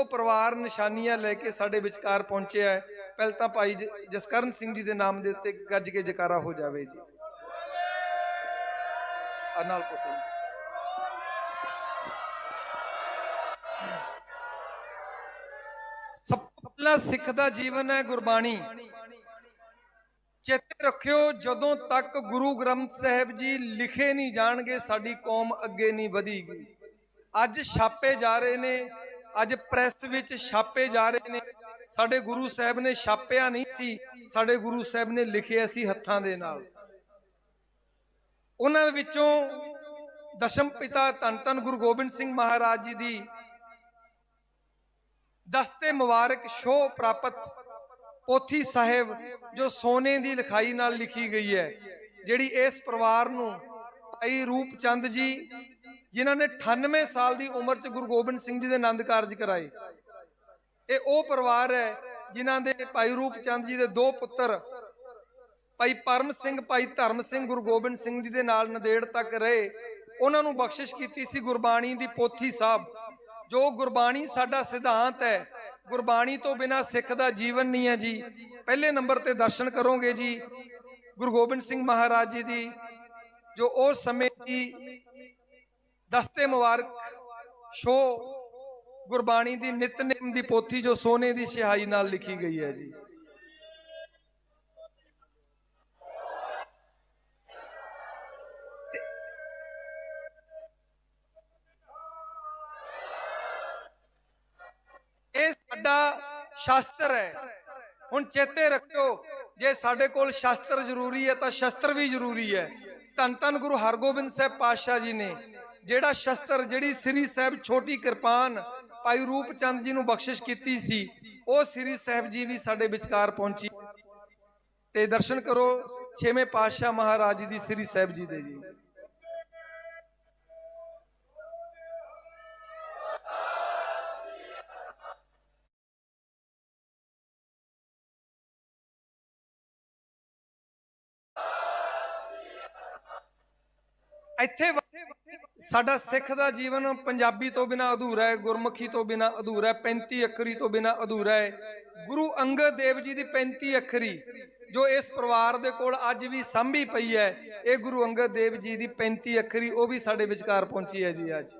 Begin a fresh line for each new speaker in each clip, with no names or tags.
ਉਹ ਪਰਿਵਾਰ ਨਿਸ਼ਾਨੀਆਂ ਲੈ ਕੇ ਸਾਡੇ ਵਿਚਕਾਰ ਪਹੁੰਚਿਆ ਹੈ। ਪਹਿਲ ਤਾਂ ਭਾਈ ਜਸਕਰਨ ਸਿੰਘ ਜੀ ਦੇ ਨਾਮ ਦੇ ਉੱਤੇ ਗੱਜ ਕੇ ਜਕਾਰਾ ਹੋ ਜਾਵੇ ਜੀ। ਆ ਨਾਲ ਪੁੱਤ। ਸਭ ਤੋਂ ਪਹਿਲਾ ਸਿੱਖ ਦਾ ਜੀਵਨ ਹੈ ਗੁਰਬਾਣੀ। ਚੇਤੇ ਰੱਖਿਓ, ਜਦੋਂ ਤੱਕ ਗੁਰੂ ਗ੍ਰੰਥ ਸਾਹਿਬ ਜੀ ਲਿਖੇ ਨਹੀਂ ਜਾਣਗੇ, ਸਾਡੀ ਕੌਮ ਅੱਗੇ ਨਹੀਂ ਵਧੇਗੀ। ਅੱਜ ਛਾਪੇ ਜਾ ਰਹੇ ਨੇ ਅੱਜ ਪ੍ਰੈਸ ਵਿੱਚ ਛਾਪੇ ਜਾ ਰਹੇ ਨੇ। ਸਾਡੇ ਗੁਰੂ ਸਾਹਿਬ ਨੇ ਛਾਪਿਆ ਨਹੀਂ ਸੀ, ਸਾਡੇ ਗੁਰੂ ਸਾਹਿਬ ਨੇ ਲਿਖਿਆ ਸੀ ਹੱਥਾਂ ਦੇ ਨਾਲ। ਉਹਨਾਂ ਵਿੱਚੋਂ ਦਸ਼ਮ ਪਿਤਾ ਧੰਨ ਧੰਨ ਗੁਰੂ ਗੋਬਿੰਦ ਸਿੰਘ ਮਹਾਰਾਜ ਜੀ ਦੀ ਦਸਤੇ ਮੁਬਾਰਕ ਸ਼ੋ ਪ੍ਰਾਪਤ ਪੋਥੀ ਸਾਹਿਬ, ਜੋ ਸੋਨੇ ਦੀ ਲਿਖਾਈ ਨਾਲ ਲਿਖੀ ਗਈ ਹੈ, ਜਿਹੜੀ ਇਸ ਪਰਿਵਾਰ ਨੂੰ ਭਾਈ ਰੂਪ ਚੰਦ ਜੀ ਜਿਨ੍ਹਾਂ ਨੇ 98 ਸਾਲ ਦੀ ਉਮਰ 'ਚ ਗੁਰੂ ਗੋਬਿੰਦ ਸਿੰਘ ਜੀ ਦੇ ਆਨੰਦ ਕਾਰਜ ਕਰਾਏ। ਇਹ ਉਹ ਪਰਿਵਾਰ ਹੈ ਜਿਨ੍ਹਾਂ ਦੇ ਭਾਈ ਰੂਪ ਚੰਦ ਜੀ ਦੇ ਦੋ ਪੁੱਤਰ, ਭਾਈ ਪਰਮ ਸਿੰਘ, ਭਾਈ ਧਰਮ ਸਿੰਘ, ਗੁਰੂ ਗੋਬਿੰਦ ਸਿੰਘ ਜੀ ਦੇ ਨਾਲ ਨਦੇੜ ਤੱਕ ਰਹੇ। ਉਹਨਾਂ ਨੂੰ ਬਖਸ਼ਿਸ਼ ਕੀਤੀ ਸੀ ਗੁਰਬਾਣੀ ਦੀ ਪੋਥੀ ਸਾਹਿਬ। ਜੋ ਗੁਰਬਾਣੀ ਸਾਡਾ ਸਿਧਾਂਤ ਹੈ, ਗੁਰਬਾਣੀ ਤੋਂ ਬਿਨਾ ਸਿੱਖ ਦਾ ਜੀਵਨ ਨਹੀਂ ਹੈ ਜੀ। ਪਹਿਲੇ ਨੰਬਰ ਤੇ ਦਰਸ਼ਨ ਕਰੋਗੇ ਜੀ, ਗੁਰੂ ਗੋਬਿੰਦ ਸਿੰਘ ਮਹਾਰਾਜ ਜੀ ਦੀ, ਜੋ ਉਸ ਸਮੇਂ ਦੀ ਦਸਤੇ ਮੁਬਾਰਕ, ਸ਼ੋ ਗੁਰਬਾਣੀ ਦੀ ਨਿਤਨੇਮ ਦੀ ਪੋਥੀ ਜੋ ਸੋਨੇ ਦੀ ਸਿਹਾਈ ਨਾਲ ਲਿਖੀ ਗਈ ਹੈ ਜੀ। ਇਹ ਸਾਡਾ ਸ਼ਾਸਤਰ ਹੈ। ਹੁਣ ਚੇਤੇ ਰੱਖਿਓ, ਜੇ ਸਾਡੇ ਕੋਲ ਸ਼ਾਸਤਰ ਜ਼ਰੂਰੀ ਹੈ ਤਾਂ ਸ਼ਸਤਰ ਵੀ ਜ਼ਰੂਰੀ ਹੈ। ਧੰਨ ਧੰਨ ਗੁਰੂ ਹਰਗੋਬਿੰਦ ਸਾਹਿਬ ਪਾਤਸ਼ਾਹ ਜੀ ਨੇ ਜਿਹੜਾ ਸ਼ਸਤਰ ਜਿਹੜੀ ਸ੍ਰੀ ਸਾਹਿਬ ਛੋਟੀ ਕਿਰਪਾਨ ਭਾਈ ਰੂਪ ਚੰਦ ਜੀ ਨੂੰ ਬਖਸ਼ਿਸ਼ ਕੀਤੀ ਸੀ, ਉਹ ਸ੍ਰੀ ਸਾਹਿਬ ਜੀ ਵੀ ਸਾਡੇ ਵਿਚਕਾਰ ਪਹੁੰਚੀ। ਤੇ ਦਰਸ਼ਨ ਕਰੋ, ਛੇਵੇਂ ਪਾਤਸ਼ਾਹ ਮਹਾਰਾਜ ਜੀ ਦੀ ਸ੍ਰੀ ਸਾਹਿਬ ਜੀ ਦੇ ਜੀ। ਇੱਥੇ ਸਾਡਾ ਸਿੱਖ ਦਾ ਜੀਵਨ ਪੰਜਾਬੀ ਤੋਂ ਬਿਨਾ ਅਧੂਰਾ ਹੈ, ਗੁਰਮੁਖੀ ਤੋਂ ਬਿਨਾ ਅਧੂਰਾ ਹੈ 35 ਅੱਖਰੀ ਤੋਂ ਬਿਨਾ ਅਧੂਰਾ ਹੈ। ਗੁਰੂ ਅੰਗਦ ਦੇਵ ਜੀ ਦੀ 35 ਅੱਖਰੀ, ਜੋ ਇਸ ਪਰਿਵਾਰ ਦੇ ਕੋਲ ਅੱਜ ਵੀ ਸਾਂਭੀ ਪਈ ਹੈ, ਇਹ ਗੁਰੂ ਅੰਗਦ ਦੇਵ ਜੀ ਦੀ 35 ਅੱਖਰੀ, ਉਹ ਵੀ ਸਾਡੇ ਵਿਚਕਾਰ ਪਹੁੰਚੀ ਹੈ ਜੀ ਅੱਜ।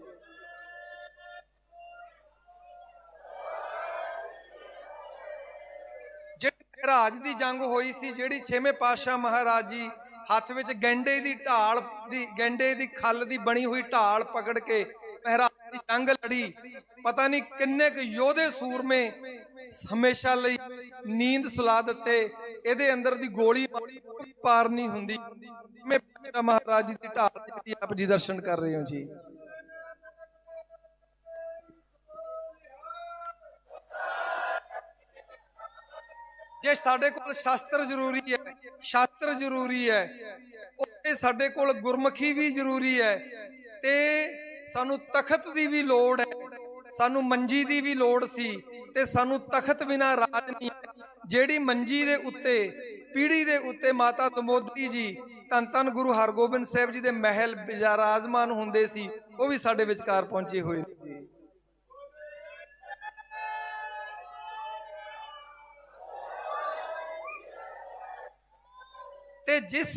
ਜਿਹੜੀ ਰਾਜ ਦੀ ਜੰਗ ਹੋਈ ਸੀ, ਜਿਹੜੀ ਛੇਵੇਂ ਪਾਤਸ਼ਾਹ ਮਹਾਰਾਜ ਜੀ ਹੱਥ ਵਿੱਚ ਗੈਂਡੇ ਦੀ ਢਾਲ ਦੀ, ਗੈਂਡੇ ਦੀ ਖੱਲ ਦੀ ਬਣੀ ਹੋਈ ਢਾਲ ਪਕੜ ਕੇ ਮਹਾਰਾਜ ਦੀ ਜੰਗ ਲੜੀ। ਪਤਾ ਨਹੀਂ ਕਿੰਨੇ ਕੁ ਯੋਧੇ ਸੂਰਮੇ ਹਮੇਸ਼ਾ ਲਈ ਨੀਂਦ ਸੁਲਾ ਦਿੱਤੇ। ਇਹਦੇ ਅੰਦਰ ਦੀ ਗੋਲੀ ਪਾਰ ਨਹੀਂ ਹੁੰਦੀ ਮੈਂ ਮਹਾਰਾਜ ਜੀ ਦੀ ਢਾਲ ਜਿਹੜੀ ਆਪ ਜੀ ਦਰਸ਼ਨ ਕਰ ਰਹੇ ਹੋ ਜੀ? ਜੇ ਸਾਡੇ ਕੋਲ ਸ਼ਾਸਤਰ ਜ਼ਰੂਰੀ ਹੈ ਸ਼ਾਸਤਰ ਜ਼ਰੂਰੀ ਹੈ। ਉੱਤੇ ਸਾਡੇ ਕੋਲ ਗੁਰਮੁਖੀ ਵੀ ਜ਼ਰੂਰੀ ਹੈ ਤੇ ਸਾਨੂੰ ਤਖਤ ਦੀ ਵੀ ਲੋੜ ਹੈ। ਸਾਨੂੰ ਮੰਜੀ ਦੀ ਵੀ ਲੋੜ ਸੀ ਤੇ ਸਾਨੂੰ ਤਖਤ ਬਿਨਾ ਰਾਜ ਨਹੀਂ ਜਿਹੜੀ ਮੰਜੀ ਦੇ ਉੱਤੇ, ਪੀੜੀ ਦੇ ਉੱਤੇ ਮਾਤਾ ਦਮੋਦਰੀ ਜੀ, ਧੰਨ ਧੰਨ ਗੁਰੂ ਹਰਗੋਬਿੰਦ ਸਾਹਿਬ ਜੀ ਦੇ ਮਹਿਲ ਬਿਰਾਜਮਾਨ ਹੁੰਦੇ ਸੀ, ਉਹ ਵੀ ਸਾਡੇ ਵਿਚਕਾਰ ਪਹੁੰਚੇ ਹੋਏ ਤੇ ਜਿਸ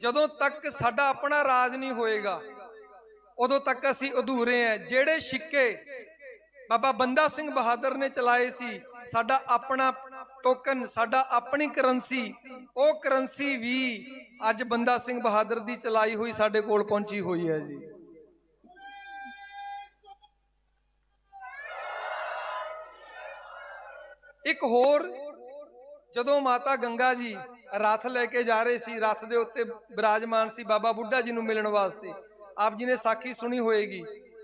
ਜਦੋਂ ਤੱਕ ਸਾਡਾ ਆਪਣਾ ਰਾਜ ਨਹੀਂ ਹੋਏਗਾ, ਉਦੋਂ ਤੱਕ ਅਸੀਂ ਅਧੂਰੇ ਆ। ਜਿਹੜੇ ਸਿੱਕੇ ਬਾਬਾ ਬੰਦਾ ਸਿੰਘ ਬਹਾਦਰ ਨੇ ਚਲਾਏ ਸੀ, ਸਾਡਾ ਆਪਣਾ ਟੋਕਨ ਸਾਡਾ ਆਪਣੀ ਕਰੰਸੀ ਉਹ ਕਰੰਸੀ ਵੀ ਅੱਜ ਬੰਦਾ ਸਿੰਘ ਬਹਾਦਰ ਦੀ ਚਲਾਈ ਹੋਈ ਸਾਡੇ ਕੋਲ ਪਹੁੰਚੀ ਹੋਈ ਹੈ ਜੀ। ਇੱਕ ਹੋਰ, ਜਦੋਂ ਮਾਤਾ ਗੰਗਾ ਜੀ ਰਥ ਲੈ ਕੇ ਜਾ ਰਹੇ ਸੀ ਰਥ ਦੇ ਉੱਤੇ ਬਿਰਾਜਮਾਨ ਸੀ ਬਾਬਾ ਬੁੱਢਾ ਜੀ ਨੂੰ ਮਿਲਣ ਵਾਸਤੇ ਆਪ ਜੀ ਨੇ ਸਾਖੀ ਸੁਣੀ ਹੋਏਗੀ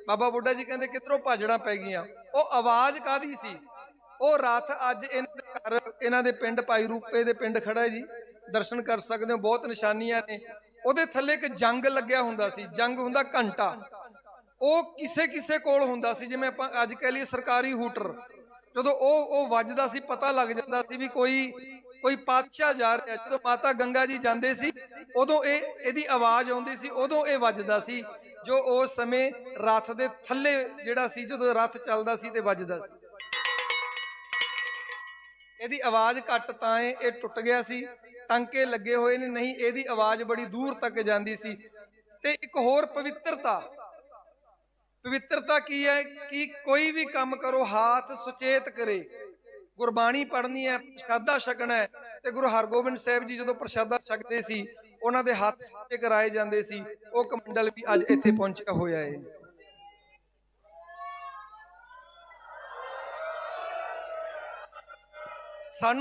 ਬਾਬਾ ਬੁੱਢਾ ਜੀ ਕਹਿੰਦੇ ਕਿਧਰੋਂ ਭਾਜੜਾਂ ਪੈ ਗਈਆਂ ਉਹ ਆਵਾਜ਼ ਕਾਦੀ ਸੀ ਉਹ ਰਥ ਅੱਜ ਇਹਨਾਂ ਦੇ ਘਰ ਇਹਨਾਂ ਦੇ ਪਿੰਡ ਭਾਈ ਰੂਪੇ ਦੇ ਪਿੰਡ ਖੜਾ ਹੈ ਜੀ ਦਰਸ਼ਨ ਕਰ ਸਕਦੇ ਹੋ ਬਹੁਤ ਨਿਸ਼ਾਨੀਆਂ ਨੇ ਉਹਦੇ ਥੱਲੇ ਇੱਕ ਜੰਗ ਲੱਗਿਆ ਹੁੰਦਾ ਸੀ ਜੰਗ ਹੁੰਦਾ ਘੰਟਾ ਉਹ ਕਿਸੇ ਕਿਸੇ ਕੋਲ ਹੁੰਦਾ ਸੀ ਜਿਵੇਂ ਆਪਾਂ ਅੱਜ ਕਹਿ ਲਈਏ ਸਰਕਾਰੀ ਹੂਟਰ ਜਦੋਂ ਉਹ ਉਹ ਵੱਜਦਾ ਸੀ ਪਤਾ ਲੱਗ ਜਾਂਦਾ ਸੀ ਵੀ ਕੋਈ ਕੋਈ ਪਾਤਸ਼ਾਹ ਜਾ ਰਿਹਾ, ਜਦੋਂ ਮਾਤਾ ਗੰਗਾ ਜੀ ਜਾਂਦੇ ਸੀ, ਉਦੋਂ ਇਹ, ਇਹਦੀ ਆਵਾਜ਼ ਆਉਂਦੀ ਸੀ, ਉਦੋਂ ਇਹ ਵੱਜਦਾ ਸੀ, ਜੋ ਉਸ ਸਮੇਂ ਰੱਥ ਦੇ ਥੱਲੇ ਜਿਹੜਾ ਸੀ, ਜਦੋਂ ਰਥ ਚੱਲਦਾ ਸੀ ਤੇ ਵੱਜਦਾ ਸੀ। ਇਹਦੀ ਆਵਾਜ਼ ਘੱਟ ਤਾਂ ਏ ਇਹ ਟੁੱਟ ਗਿਆ ਸੀ, ਟਾਂਕੇ ਲੱਗੇ ਹੋਏ ਨੇ, ਨਹੀਂ, ਇਹਦੀ ਆਵਾਜ਼ ਬੜੀ ਦੂਰ ਤੱਕ ਜਾਂਦੀ ਸੀ। ਤੇ ਇੱਕ ਹੋਰ ਪਵਿੱਤਰਤਾ ਪਵਿੱਤਰਤਾ ਕੀ ਹੈ? ਕਿ ਕੋਈ ਵੀ ਕੰਮ ਕਰੋ, ਹਾਥ ਸੁਚੇਤ ਕਰੇ। ਗੁਰਬਾਣੀ ਪੜ੍ਹਨੀ ਹੈ, ਪ੍ਰਸ਼ਾਦਾ ਛਕਣਾ ਹੈ ਤੇ ਗੁਰੂ ਹਰਗੋਬਿੰਦ ਸਾਹਿਬ ਜੀ ਜਦੋਂ ਪ੍ਰਸ਼ਾਦਾ ਛਕਦੇ ਸੀ, ਉਹਨਾਂ ਦੇ ਹੱਥ ਸੁੱਚੇ ਕਰਾਏ ਜਾਂਦੇ ਸੀ, ਉਹ ਕਮੰਡਲ ਵੀ ਅੱਜ ਇੱਥੇ ਪਹੁੰਚਿਆ ਹੋਇਆ ਹੈ। ਸਾਨੂੰ